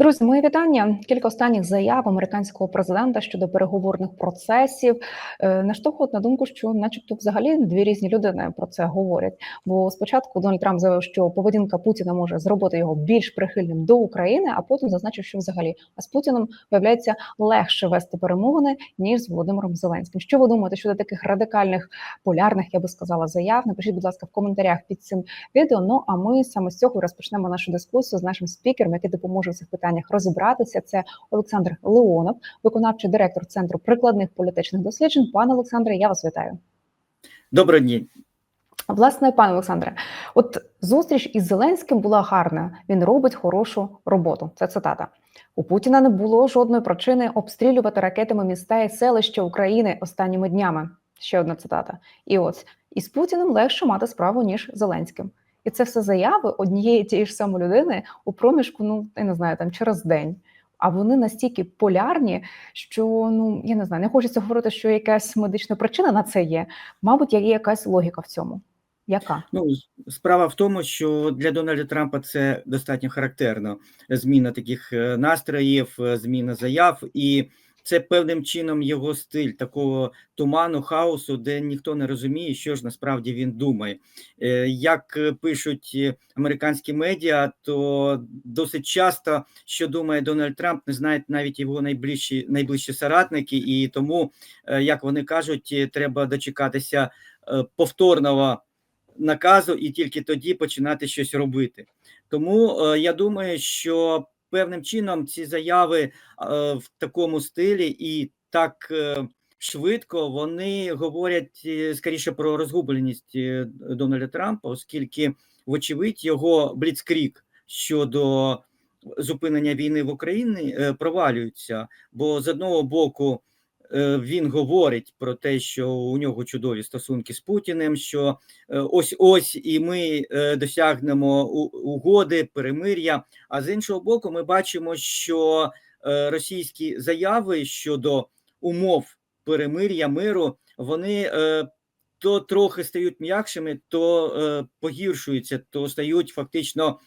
Друзі, мої вітання. Кілька останніх заяв американського президента щодо переговорних процесів е, наштовхують на думку, що, начебто, взагалі дві різні людини про це говорять. Бо спочатку Дональд Трамп заявив, що поведінка Путіна може зробити його більш прихильним до України, а потім зазначив, що взагалі а з Путіним виявляється легше вести перемовини ніж з Володимиром Зеленським. Що ви думаєте щодо таких радикальних полярних, я би сказала, заяв? Напишіть, будь ласка, в коментарях під цим відео. Ну а ми саме з цього розпочнемо нашу дискусію з нашим спікером, який допоможе в цих питаннях розібратися. Це Олександр Леонов, виконавчий директор центру прикладних політичних досліджень. Пане Олександре, я вас вітаю. Доброго дня. Власне, пане Олександре, от зустріч із Зеленським була гарна. Він робить хорошу роботу. Це цитата. У Путіна не було жодної причини обстрілювати ракетами міста і селища України останніми днями. Ще одна цитата. І ось із Путіним легше мати справу ніж Зеленським. І це все заяви однієї тієї ж самої людини у проміжку, ну я не знаю, там через день. А вони настільки полярні, що ну я не знаю, не хочеться говорити, що якась медична причина на це є. Мабуть, є якась логіка в цьому. Яка? Ну справа в тому, що для Дональда Трампа це достатньо характерно. Зміна таких е, настроїв, е, зміна заяв, і це певним чином його стиль такого туману, хаосу, де ніхто не розуміє, що ж насправді він думає. Е, як пишуть американські медіа, то досить часто, що думає Дональд Трамп, не знають навіть його найближчі найближчі соратники, і тому, як вони кажуть, треба дочекатися повторного наказу і тільки тоді починати щось робити. Тому е, я думаю, що певним чином ці заяви е, в такому стилі і так е, швидко вони говорять е, скоріше про розгубленість Дональда Трампа, оскільки, вочевидь, його бліцкрік щодо зупинення війни в Україні провалюється. Бо з одного боку. Е, він говорить про те, що у нього чудові стосунки з Путіним. Що ось ось і ми е, досягнемо угоди, перемир'я. А з іншого боку, ми бачимо, що е, російські заяви щодо умов перемир'я миру вони то трохи стають м'якшими, то погіршуються, то стають фактично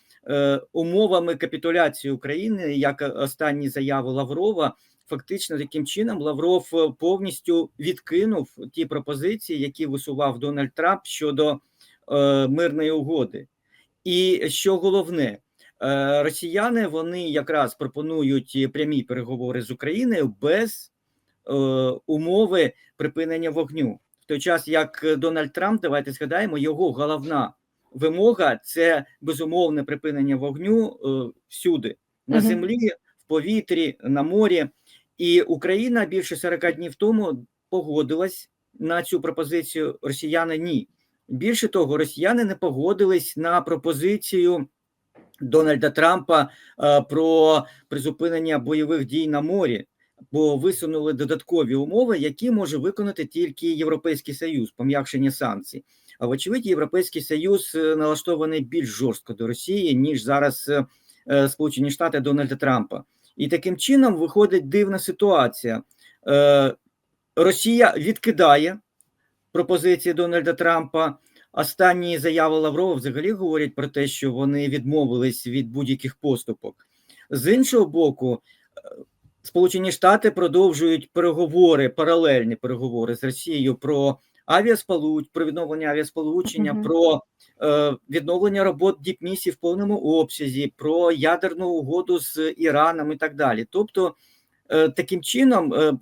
умовами капітуляції України, як останні заяви Лаврова фактично таким чином Лавров е, повністю відкинув ті пропозиції, які висував Дональд Трамп щодо е, мирної угоди. І що головне, е, росіяни вони якраз пропонують прямі переговори з Україною без е, умови припинення вогню. В той час, як Дональд Трамп, давайте згадаємо, його головна вимога це безумовне припинення вогню е, всюди на землі, в повітрі, на морі. І Україна більше 40 днів тому погодилась на цю пропозицію. Росіяни ні. Більше того, росіяни не погодились на пропозицію Дональда Трампа е, про призупинення бойових дій на морі, бо висунули додаткові умови, які може виконати тільки Європейський Союз, пом'якшення санкцій. А вочевидь, Європейський Союз е, налаштований більш жорстко до Росії ніж зараз е, Сполучені Штати Дональда Трампа. І таким чином виходить дивна ситуація. Е, Росія відкидає пропозиції Дональда Трампа. Останні заяви Лаврова взагалі говорять про те, що вони відмовились від будь-яких поступок. З іншого боку, е, Сполучені Штати продовжують переговори, паралельні переговори з Росією про авіасполуч, про відновлення авіасполучення, -huh. про е, відновлення робот діпмісії в повному обсязі, про ядерну угоду з Іраном і так далі. Тобто, е, таким чином е,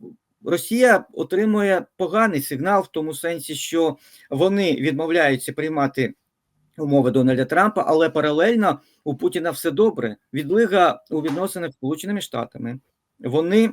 Росія отримує поганий сигнал в тому сенсі, що вони відмовляються приймати умови Дональда Трампа, але паралельно у Путіна все добре. Відлига у відносинах з Сполученими Штатами. Вони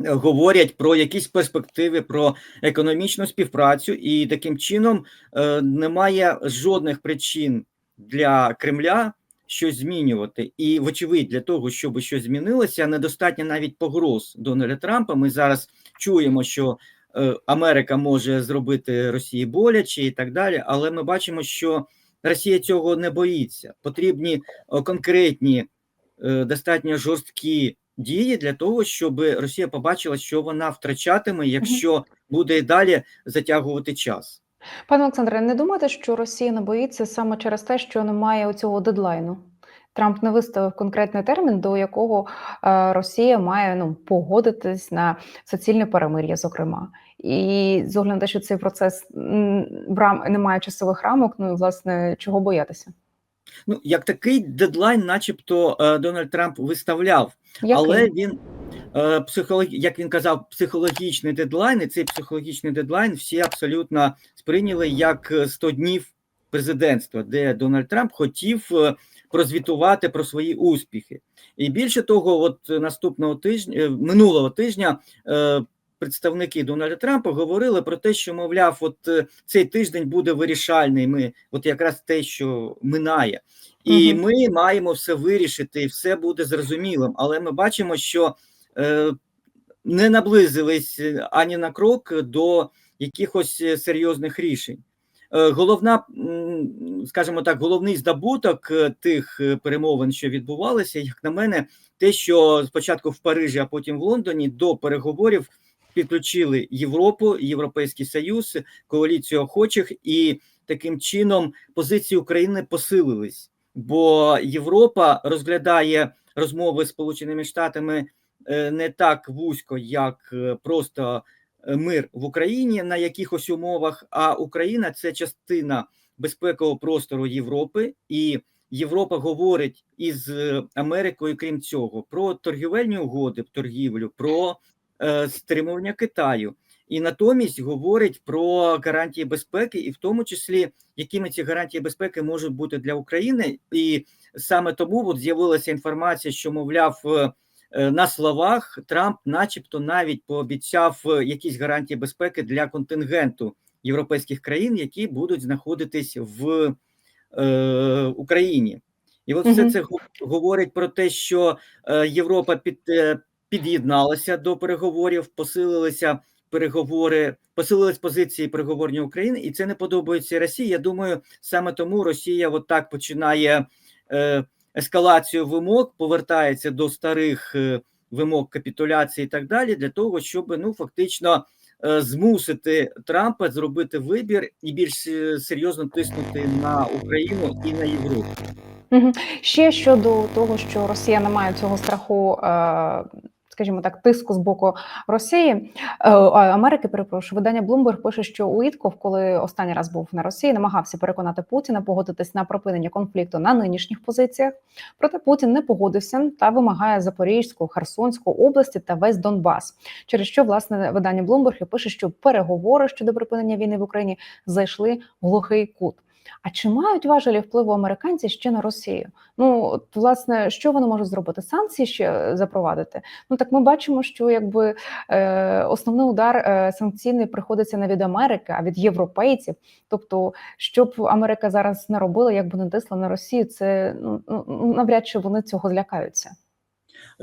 говорять про якісь перспективи, про економічну співпрацю, і таким чином е, немає жодних причин для Кремля щось змінювати. І, вочевидь, для того, щоб щось змінилося, недостатньо навіть погроз Дональда Трампа. Ми зараз чуємо, що е, Америка може зробити Росії боляче і так далі, але ми бачимо, що Росія цього не боїться. Потрібні конкретні, е, достатньо жорсткі дії для того, щоб Росія побачила, що вона втрачатиме, якщо буде і далі затягувати час. Пане Олександре, не думаєте, що Росія не боїться саме через те, що немає цього дедлайну? Трамп не виставив конкретний термін, до якого е, Росія має ну погодитись на суцільне перемир'я, зокрема. І з огляду на те, що цей процес не має часових рамок, ну і власне чого боятися? Ну, як такий дедлайн, начебто, е, Дональд Трамп виставляв, Який? але він е, психолог... як він казав, психологічний дедлайн, і цей психологічний дедлайн всі абсолютно сприйняли як е, 100 днів президентства, де Дональд Трамп хотів е, прозвітувати про свої успіхи. І більше того, от наступного тижня, е, минулого тижня. Представники Дональда Трампа говорили про те, що мовляв, от е, цей тиждень буде вирішальний. Ми от якраз те, що минає, і Мгм. ми маємо все вирішити, і все буде зрозумілим. Але ми бачимо, що е, не наблизились е, ані на крок до якихось е, серйозних рішень. Головна, скажімо так, головний здобуток тих перемовин, що відбувалися, як на мене, те, що спочатку в Парижі, а потім в Лондоні до переговорів підключили Європу, Європейський Союз, коаліцію охочих, і таким чином позиції України посилились, бо Європа розглядає розмови з Сполученими Штатами е, не так вузько, як е, просто е, мир в Україні на якихось умовах. А Україна це частина безпекового простору Європи, і Європа говорить із Америкою, крім цього, про торгівельні угоди, торгівлю, про стримування Китаю. І натомість говорить про гарантії безпеки, і в тому числі якими ці гарантії безпеки можуть бути для України. І саме тому от з'явилася інформація, що мовляв. е, е, На словах Трамп, начебто, навіть пообіцяв е, якісь гарантії безпеки для контингенту європейських країн, які будуть знаходитись в е, Україні. І от все Мгм. це го- говорить про те, що е, Європа під, е, під'єдналася до переговорів, посилилися переговори, посилились позиції переговорні України, і це не подобається Росії. Я думаю, саме тому Росія от так починає е, ескалацію вимог, повертається до старих е, вимог капітуляції і так далі, для того, щоб ну фактично е, змусити Трампа зробити вибір і більш серйозно тиснути на Україну і на Європу. Ще щодо того, що Росія не має цього страху, е, скажімо так, тиску з боку Росії е, Америки. Перепрошую, видання Bloomberg пише, що Уітков, коли останній раз був на Росії, намагався переконати Путіна погодитись на припинення конфлікту на нинішніх позиціях. Проте Путін не погодився та вимагає Запорізьку, Херсонську області та весь Донбас. Через що власне видання Bloomberg пише, що переговори щодо припинення війни в Україні зайшли в глухий кут. А чи мають важелі впливу американці ще на Росію? Ну от, власне, що вони можуть зробити? Санкції ще запровадити? Ну так ми бачимо, що якби е, основний удар е, санкційний приходиться не від Америки, а від європейців. Тобто, що б Америка зараз не робила, як би не тисла на Росію, це ну ну, навряд чи вони цього злякаються.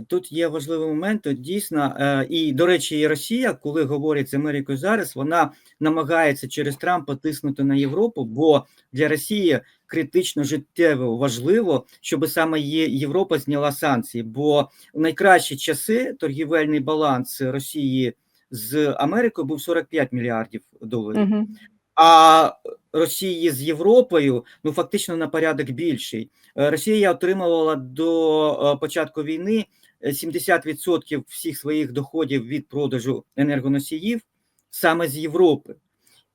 Тут є важливий момент. От Дійсно, е, і до речі, і Росія, коли говорить з Америкою зараз, вона намагається через Трампа тиснути на Європу, бо для Росії критично життєво важливо, щоб саме Європа зняла санкції. Бо в найкращі часи торгівельний баланс Росії з Америкою був 45 мільярдів доларів. Угу. А Росії з Європою ну фактично на порядок більший. Е, Росія отримувала до е, початку війни 70% всіх своїх доходів від продажу енергоносіїв саме з Європи.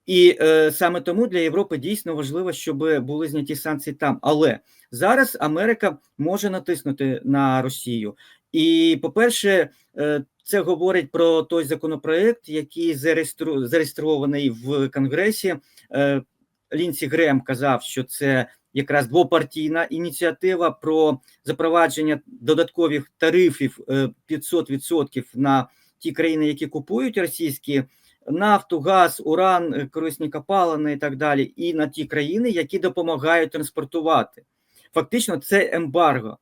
І е, саме тому для Європи дійсно важливо, щоб були зняті санкції там. Але зараз Америка може натиснути на Росію. І, по-перше, е, це говорить про той законопроект, який зареєстрований в Конгресі. Е, Лінсі Грем казав, що це якраз двопартійна ініціатива про запровадження додаткових тарифів е, 500% на ті країни, які купують російські нафту, газ, уран, е, корисні копалини і так далі, і на ті країни, які допомагають транспортувати. Фактично, це ембарго.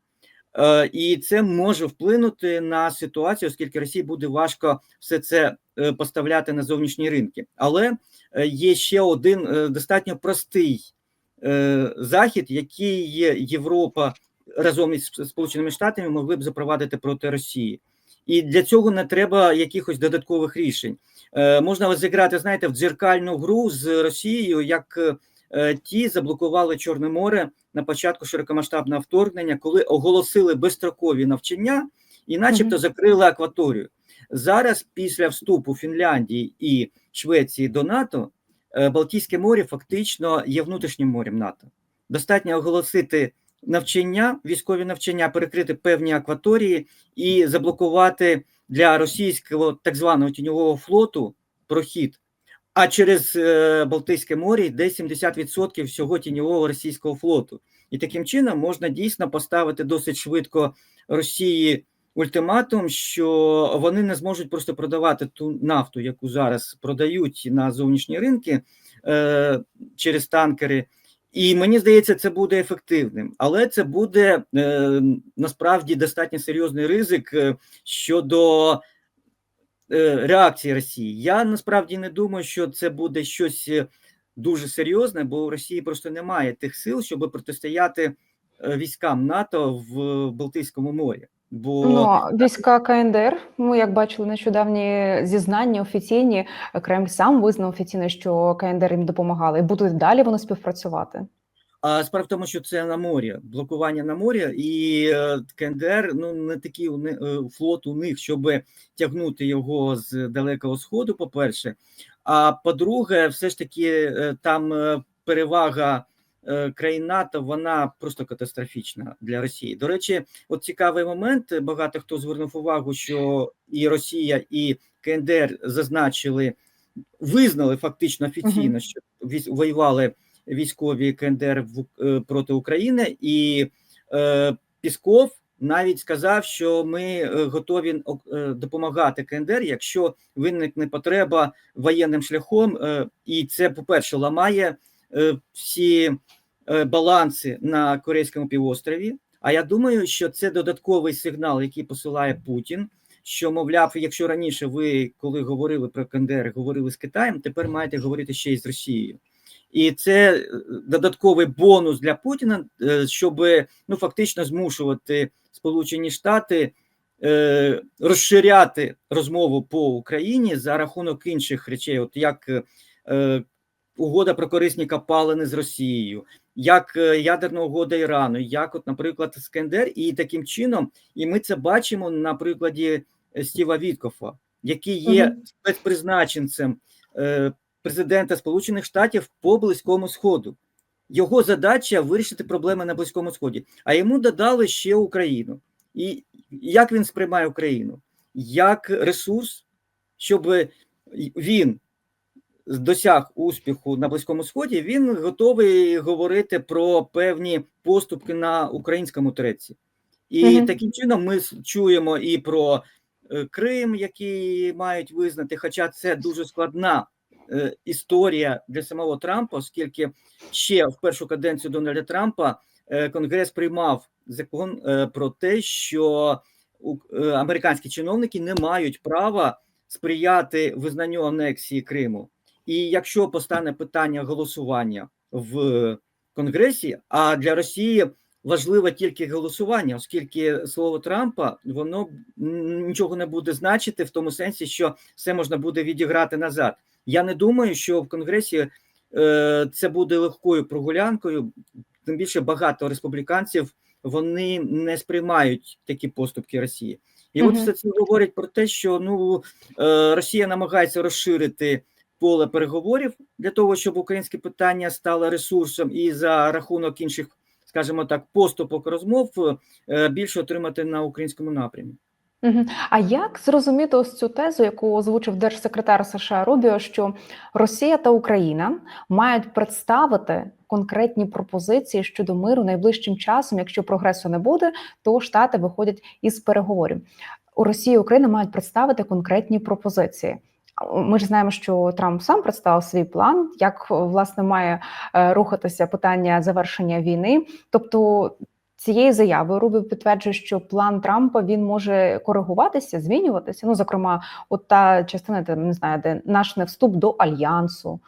Е, І це може вплинути на ситуацію, оскільки Росії буде важко все це е, поставляти на зовнішні ринки. Але е, є ще один е, достатньо простий е, захід, який є Європа разом із Сполученими Штатами могли б запровадити проти Росії. І для цього не треба якихось додаткових рішень. Е, Можна зіграти, знаєте, в дзеркальну гру з Росією, як е, ті заблокували Чорне море на початку широкомасштабного вторгнення, коли оголосили безстрокові навчання і, начебто, закрили акваторію. Зараз, після вступу Фінляндії і Швеції до НАТО, е, Балтійське море фактично є внутрішнім морем НАТО. Достатньо оголосити навчання, військові навчання, перекрити певні акваторії і заблокувати для російського так званого тіньового флоту прохід. А через е, Балтійське море йде 70% всього тіньового російського флоту. І таким чином можна дійсно поставити досить швидко Росії ультиматум, що вони не зможуть просто продавати ту нафту, яку зараз продають на зовнішні ринки е, через танкери. І мені здається, це буде ефективним, але це буде е, насправді достатньо серйозний ризик е, щодо е, реакції Росії. Я насправді не думаю, що це буде щось е, дуже серйозне, бо у Росії просто немає тих сил, щоб протистояти військам НАТО в Балтійському морі. Бо Ну, війська КНДР, ми як бачили нещодавні зізнання офіційні, Кремль сам визнав офіційно, що КНДР їм допомагали, і будуть далі вони співпрацювати. А справа в тому, що це на морі, блокування на морі, і е, КНДР ну не такий е, флот у них, щоб тягнути його з далекого сходу. По перше, а по-друге, все ж таки е, там перевага країн НАТО, вона просто катастрофічна для Росії. До речі, от цікавий момент. Багато хто звернув увагу, що і Росія, і КНДР зазначили, визнали фактично офіційно, що воювали військові КНДР в, е, проти України, і е, Пісков навіть сказав, що ми е, готові е, допомагати КНДР, якщо виникне потреба воєнним шляхом, е, і це, по-перше, ламає е, всі е, баланси на Корейському півострові. А я думаю, що це додатковий сигнал, який посилає Путін. Що, мовляв, якщо раніше ви, коли говорили про КНДР, говорили з Китаєм, тепер маєте говорити ще й з Росією. І це е, додатковий бонус для Путіна, е, щоб ну фактично змушувати Сполучені Штати е, розширяти розмову по Україні за рахунок інших речей, от як е, угода про корисні копалини з Росією, як е, ядерна угода Ірану, як, от, наприклад, з КНДР, і таким чином, і ми це бачимо на прикладі е, Стіва Віткофа, який є спецпризначенцем е, президента Сполучених Штатів по Близькому Сходу. Його задача вирішити проблеми на Близькому Сході, а йому додали ще Україну. І як він сприймає Україну? Як ресурс, щоб він досяг успіху на Близькому Сході, він готовий говорити про певні поступки на українському треці. І Мгм. таким чином ми чуємо і про е, Крим, який мають визнати, хоча це дуже складна е, історія для самого Трампа, оскільки ще в першу каденцію Дональда Трампа е, Конгрес приймав закон про те, що у- американські чиновники не мають права сприяти визнанню анексії Криму. І якщо постане питання голосування в Конгресі, а для Росії важливо тільки голосування, оскільки слово Трампа воно нічого не буде значити в тому сенсі, що все можна буде відіграти назад. Я не думаю, що в Конгресі е, це буде легкою прогулянкою. Тим більше багато республіканців вони не сприймають такі поступки Росії. І от все це говорить про те, що ну е, Росія намагається розширити поле переговорів для того, щоб українське питання стало ресурсом, і за рахунок інших, скажімо так, поступок розмов е, більше отримати на українському напрямі. А як зрозуміти ось цю тезу, яку озвучив держсекретар США Рубіо, що Росія та Україна мають представити конкретні пропозиції щодо миру найближчим часом? Якщо прогресу не буде, то Штати виходять із переговорів. У Росії і Україна мають представити конкретні пропозиції. Ми ж знаємо, що Трамп сам представив свій план, як власне має е, рухатися питання завершення війни. Тобто цією заявою Рубіо підтверджує, що план Трампа він може коригуватися, змінюватися. Ну, зокрема, от та частина, де не знаю, де наш не вступ до альянсу.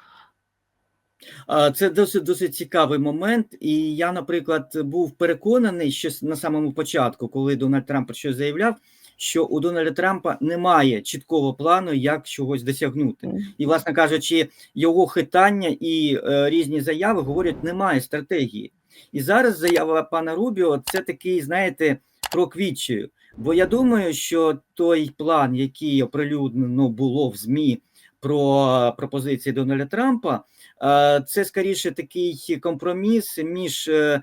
Це досить досить цікавий момент, і я, наприклад, був переконаний, що на самому початку, коли Дональд Трамп щось заявляв, що у Дональда Трампа немає чіткого плану, як чогось досягнути. І, власне кажучи, його хитання і е, різні заяви говорять, немає стратегії. І зараз заява пана Рубіо це такий, знаєте, крок відчаю. Бо я думаю, що той план, який оприлюднено було в ЗМІ про пропозиції Дональда Трампа, е, це скоріше такий компроміс між е,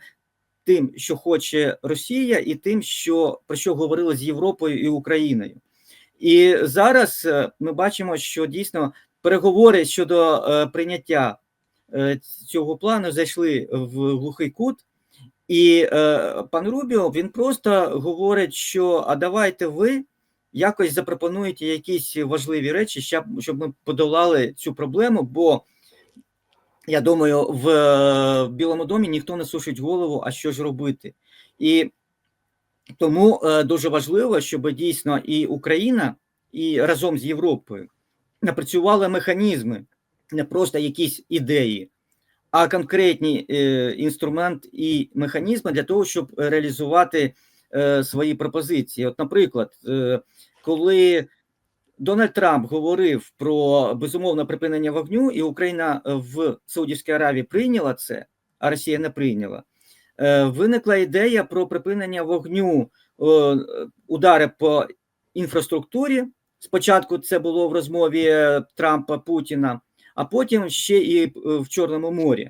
тим, що хоче Росія, і тим, що про що говорили з Європою і Україною. І зараз е, ми бачимо, що дійсно переговори щодо е, прийняття е, цього плану зайшли в глухий кут. І пан Рубіо він просто говорить, що а давайте ви якось запропонуєте якісь важливі речі, щоб ми подолали цю проблему. Бо я думаю, в, е, Білому домі ніхто не сушить голову, а що ж робити. І тому е, дуже важливо, щоб дійсно і Україна, і разом з Європою напрацювали механізми, не просто якісь ідеї а конкретні е, інструмент і механізми для того, щоб реалізувати свої пропозиції. От, наприклад, коли Дональд Трамп говорив про безумовне припинення вогню, і Україна в Саудівській Аравії прийняла це, а Росія не прийняла. е, Виникла ідея про припинення вогню, е, удари по інфраструктурі. Спочатку це було в розмові Трампа Путіна а потім ще і е, в Чорному морі.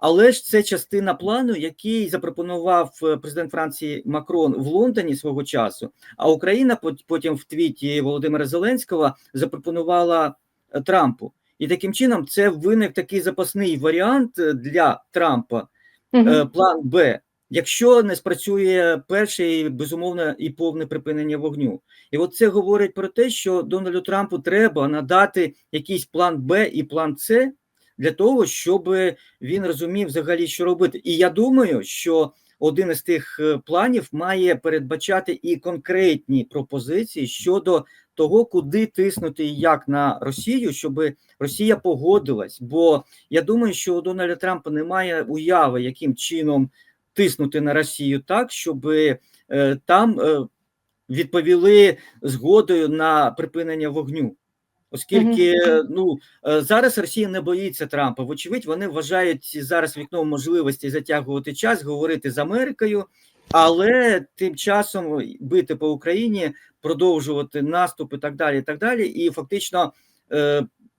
Але ж це частина плану, який запропонував е, президент Франції Макрон в Лондоні свого часу. А Україна потім в твіті Володимира Зеленського запропонувала е, Трампу. І таким чином це виник такий запасний варіант для Трампа, угу. план Б. Якщо не спрацює перший, безумовно, і повне припинення вогню, і от це говорить про те, що Дональду Трампу треба надати якийсь план Б і план С для того, щоб він розумів взагалі, що робити. І я думаю, що один із тих планів має передбачати і конкретні пропозиції щодо того, куди тиснути і як на Росію, щоб Росія погодилась. Бо я думаю, що у Дональда Трампа немає уяви, яким чином тиснути на Росію так, щоб е, там е, відповіли згодою на припинення вогню. Оскільки ну е, зараз Росія не боїться Трампа, вочевидь, вони вважають зараз вікном можливості затягувати час, говорити з Америкою, але тим часом бити по Україні, продовжувати наступ і так далі. І так далі. І фактично,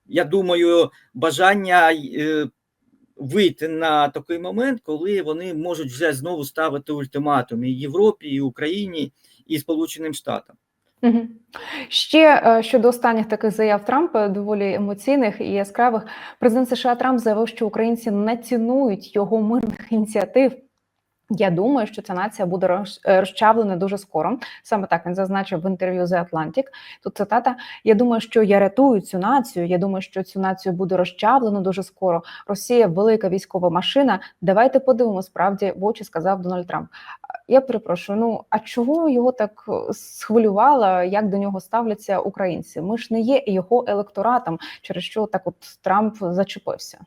я думаю, бажання вийти на такий момент, коли вони можуть вже знову ставити ультиматум і Європі, і Україні, і Сполученим Штатам. Ще е, щодо останніх таких заяв Трампа, доволі емоційних і яскравих, президент США Трамп заявив, що українці не цінують його мирних ініціатив. Я думаю, що ця нація буде е, розчавлена дуже скоро. Саме так він зазначив в інтерв'ю The Atlantic. Тут цитата: Я думаю, що я рятую цю націю. Я думаю, що цю націю буде розчавлено дуже скоро. Росія велика військова машина. Давайте подивимося, справді в очі сказав Дональд Трамп. Я перепрошую. Ну а чого його так е, схвилювало, як до нього ставляться українці? Ми ж не є його електоратом, через що так от Трамп зачепився.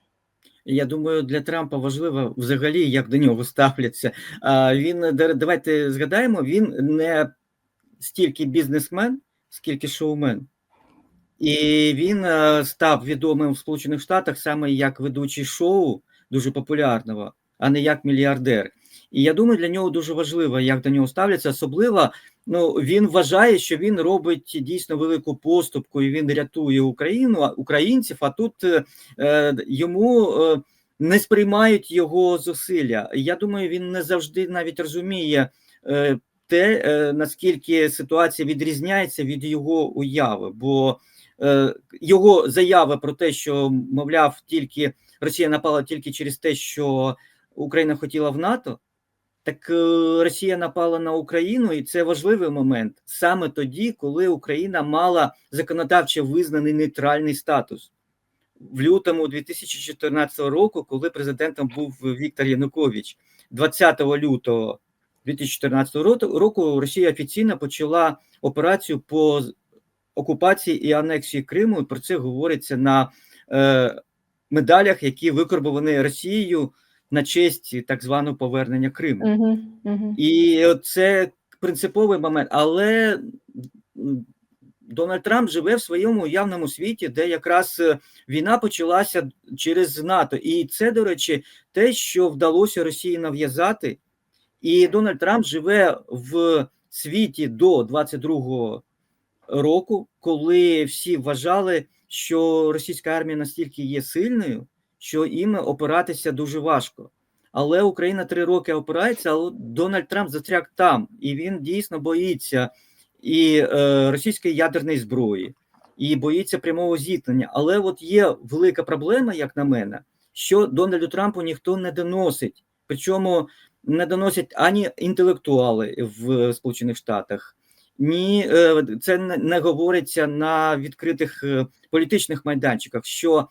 Я думаю, для Трампа важливо взагалі, як до нього ставляться. Він давайте згадаємо, він не стільки бізнесмен, скільки шоумен. І він став відомим в Сполучених Штатах саме як ведучий шоу, дуже популярного, а не як мільярдер. І я думаю, для нього дуже важливо, як до нього ставляться. Особливо ну він вважає, що він робить дійсно велику поступку і він рятує Україну, українців. А тут е, йому е, не сприймають його зусилля. Я думаю, він не завжди навіть розуміє е, те, е, наскільки ситуація відрізняється від його уяви, бо е, його заяви про те, що мовляв, тільки Росія напала тільки через те, що Україна хотіла в НАТО. Так е, Росія напала на Україну, і це важливий момент. Саме тоді, коли Україна мала законодавчо визнаний нейтральний статус. В лютому 2014 року, коли президентом був Віктор Янукович, 20 лютого 2014 року Росія офіційно почала операцію по окупації і анексії Криму. І Про це говориться на е, медалях, які викорбовані Росією на честь так званого повернення Криму. Угу, угу. І це принциповий момент, але Дональд Трамп живе в своєму уявному світі, де якраз е, війна почалася через НАТО. І це, до речі, те, що вдалося Росії нав'язати. І Дональд Трамп живе в світі до 22-го року, коли всі вважали, що російська армія настільки є сильною, що їм опиратися дуже важко. Але Україна три роки опирається, але Дональд Трамп застряг там, і він дійсно боїться і е, російської ядерної зброї, і боїться прямого зіткнення. Але от є велика проблема, як на мене, що Дональду Трампу ніхто не доносить. Причому не доносять ані інтелектуали в Сполучених Штатах, ні, е, це не, говориться на відкритих е, політичних майданчиках, що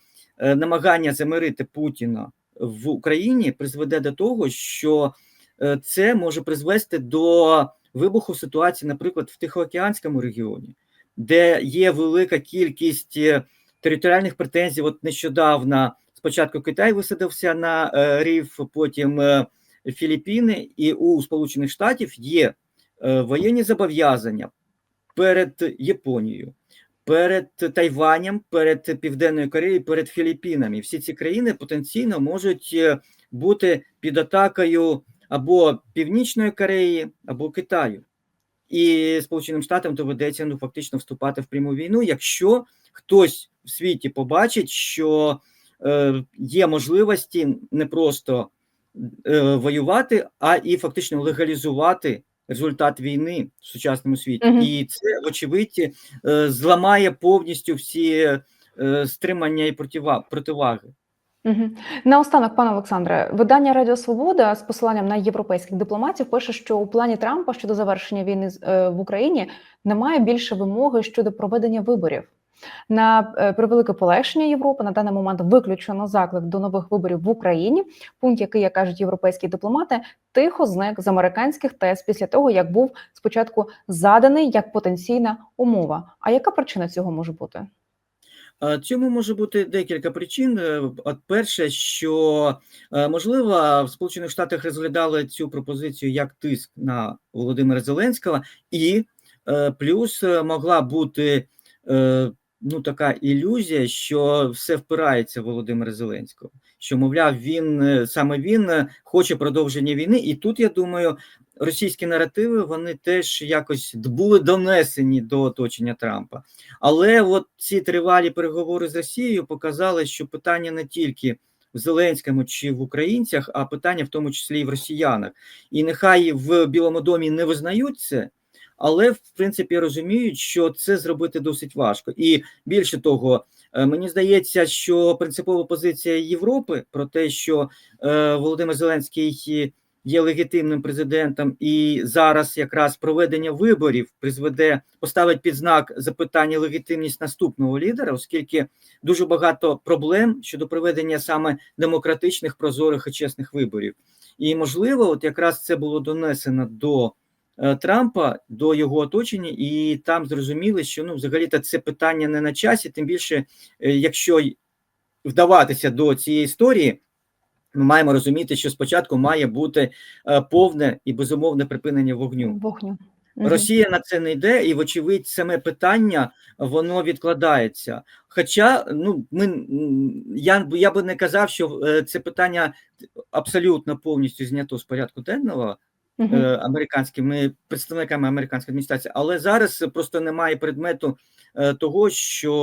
намагання замирити Путіна в Україні призведе до того, що е, це може призвести до вибуху ситуації, наприклад, в Тихоокеанському регіоні, де є велика кількість е, територіальних претензій. От нещодавно спочатку Китай висадився на е, риф, потім е, Філіппіни, і у Сполучених Штатів є е, воєнні зобов'язання перед Японією, перед Тайванем, перед Південною Кореєю, перед Філіппінами. Всі ці країни потенційно можуть е, бути під атакою або Північної Кореї, або Китаю. І Сполученим Штатам доведеться ну фактично вступати в пряму війну, якщо хтось в світі побачить, що е, є можливості не просто е, воювати, а і фактично легалізувати результат війни в сучасному світі. угу. І це, очевидь, е, зламає повністю всі е, стримання і противаги. Угу. Наостанок, пане Олександре, видання Радіо Свобода з посиланням на європейських дипломатів пише, що у плані Трампа щодо завершення війни е, в Україні немає більше вимоги щодо проведення виборів. На е, превелике полегшення Європи на даний момент виключено заклик до нових виборів в Україні. Пункт, який, як кажуть європейські дипломати, тихо зник з американських тез після того, як був спочатку заданий як потенційна умова. А яка причина цього може бути? Цьому може бути декілька причин. Е, От перше, що е, можливо в Сполучених Штатах розглядали цю пропозицію як тиск на Володимира Зеленського, і плюс могла бути ну така ілюзія, що все впирається в Володимира Зеленського. Що, мовляв, він е, саме він е, хоче продовження війни, і тут я думаю, російські наративи вони теж якось були донесені до оточення Трампа. Але от ці тривалі переговори з Росією показали, що питання не тільки в Зеленському чи в українцях, а питання в тому числі і в росіянах. І нехай в Білому домі не визнають це, але в принципі розуміють, що це зробити досить важко. І більше того, е, мені здається, що принципова позиція Європи про те, що е, Володимир Зеленський є легітимним президентом, і зараз якраз проведення виборів призведе поставить під знак запитання легітимність наступного лідера, оскільки дуже багато проблем щодо проведення саме демократичних, прозорих і чесних виборів. І можливо, от якраз це було донесено до Трампа, до його оточення, і там зрозуміли, що ну, взагалі-то це питання не на часі, тим більше, е, якщо вдаватися до цієї історії. Ми маємо розуміти, що спочатку має бути е, повне і безумовне припинення вогню. Вогню. Росія на це не йде, і, вочевидь, саме питання воно відкладається. Хоча, ну ми я, я би не казав, що е, це питання абсолютно повністю знято з порядку денного е, американськими представниками американської адміністрації, але зараз просто немає предмету е, того, що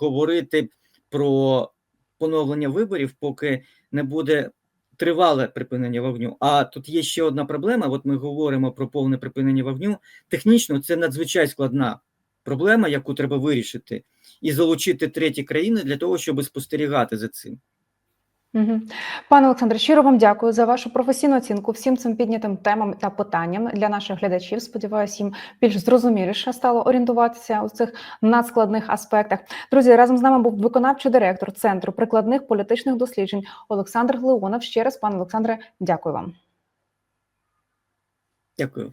говорити про поновлення виборів, поки не буде тривале припинення вогню. А тут є ще одна проблема. От ми говоримо про повне припинення вогню. Технічно це надзвичай складна проблема, яку треба вирішити, і залучити треті країни для того, щоб спостерігати за цим. Пане Олександре, щиро вам дякую за вашу професійну оцінку всім цим піднятим темам та питанням для наших глядачів. Сподіваюся, їм більш зрозуміліше стало орієнтуватися у цих надскладних аспектах. Друзі, разом з нами був виконавчий директор Центру прикладних політичних досліджень Олександр Глеонов. Ще раз, пане Олександре, дякую вам. Дякую.